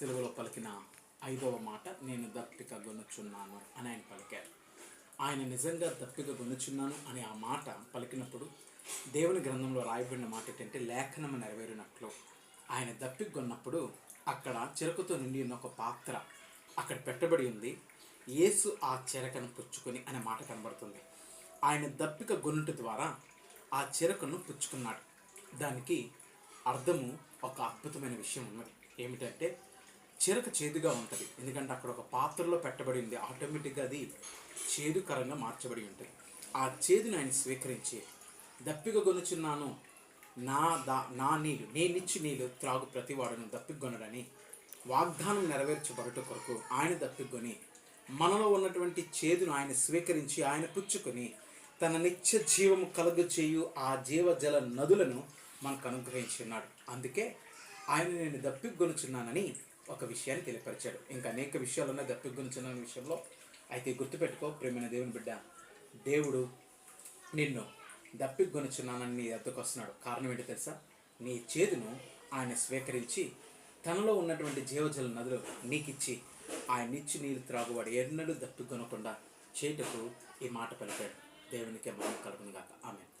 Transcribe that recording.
సెలవులో పలికిన ఐదవ మాట నేను దప్పిక గొనుచున్నాను అని ఆయన పలికారు. ఆయన నిజంగా దప్పిక గొనుచున్నాను అనే ఆ మాట పలికినప్పుడు దేవుని గ్రంథంలో రాయబడిన మాట ఏంటంటే లేఖనము నెరవేరినట్లు. ఆయన దప్పిక కొన్నప్పుడు అక్కడ చెరకుతో నిండి ఉన్న ఒక పాత్ర అక్కడ పెట్టబడి ఉంది. యేసు ఆ చెరకను పుచ్చుకొని అనే మాట కనబడుతుంది. ఆయన దప్పిక గొనుట ద్వారా ఆ చెరకను పుచ్చుకున్నాడు. దానికి అర్థము ఒక అద్భుతమైన విషయం ఉన్నది. ఏమిటంటే చిరక చేదుగా ఉంటుంది. ఎందుకంటే అక్కడ ఒక పాత్రలో పెట్టబడి ఉంది. ఆటోమేటిక్గా అది చేదుకరంగా మార్చబడి ఉంటుంది. ఆ చేదుని ఆయన స్వీకరించి దప్పిక కొనుచున్నాను నా దా నా నీళ్ళు నేనిచ్చి నీళ్ళు త్రాగు ప్రతివాడును దప్పికొనడని వాగ్దానం నెరవేర్చబడుట కొరకు ఆయన దప్పికొని మనలో ఉన్నటువంటి చేదును ఆయన స్వీకరించి ఆయన పుచ్చుకొని తన నిత్య జీవము కలుగు చేయు ఆ జీవజల నదులను మనకు అనుగ్రహించున్నాడు అందుకే ఆయన నేను దప్పిగొనుచున్నానని ఒక విషయాన్ని తెలియపరిచాడు. ఇంకా అనేక విషయాలు ఉన్నాయి దప్పిగొనుచున్న విషయంలో అయితే గుర్తుపెట్టుకో ప్రేమైన దేవుని బిడ్డ దేవుడు నిన్ను దప్పిగొనుచున్నానని నీ ఎద్దకు వస్తున్నాడు. కారణం ఏంటి తెలుసా? నీ చేదును ఆయన స్వీకరించి తనలో ఉన్నటువంటి జీవజల నదులు నీకిచ్చి ఆయన ఇచ్చి నీళ్ళు త్రాగువాడు ఎన్నడూ దప్పిగొనకుండా చేటకు ఈ మాట పలికాడు. దేవునికి మనం కలుగును గాక ఆమె